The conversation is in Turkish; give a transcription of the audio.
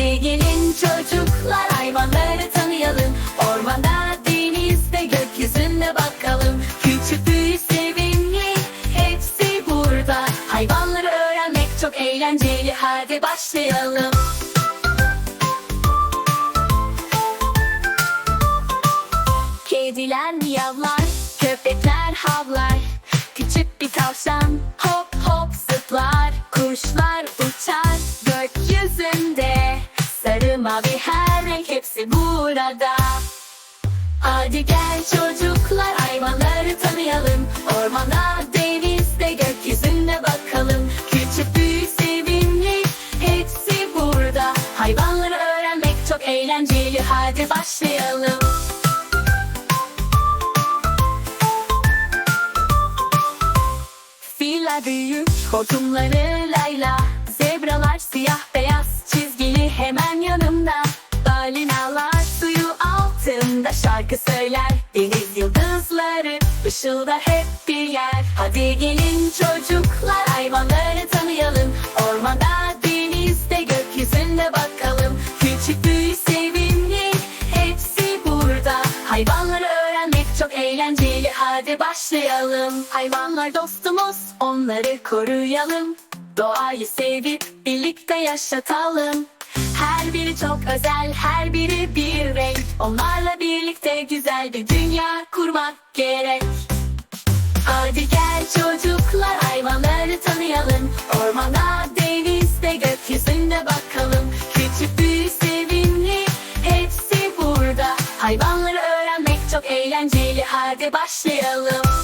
gelin çocuklar hayvanları tanıyalım. Ormanda, denizde, gökyüzünde bakalım. Küçük büyük sevimli hepsi burada. Hayvanları öğrenmek çok eğlenceli. Hadi başlayalım. Kediler miyavlar, köpekler havlar. Küçük bir tavşan mavi her renk hepsi burada. Hadi gel çocuklar hayvanları tanıyalım. Ormanda, denizde, gökyüzünde bakalım. Küçük büyük sevimli hepsi burada. Hayvanları öğrenmek çok eğlenceli. Hadi başlayalım. Filler büyük, hortumları layla. Zebralar siyah beyaz, şarkı söyler. Deniz yıldızları ışıldar hep bir yer. Hadi gelin çocuklar hayvanları tanıyalım. Ormanda, denizde, gökyüzünde bakalım. Küçük büyük sevimli hepsi burada. Hayvanları öğrenmek çok eğlenceli. Hadi başlayalım. Hayvanlar dostumuz onları koruyalım. Doğayı sevip birlikte yaşatalım. Her biri çok özel her biri bir renk. Onlarla birlikte güzel bir dünya kurmak gerek. Hadi gel çocuklar hayvanları tanıyalım. Ormanda, denizde, gökyüzünde bakalım. Küçük büyük sevimli hepsi burada. Hayvanları öğrenmek çok eğlenceli. Hadi başlayalım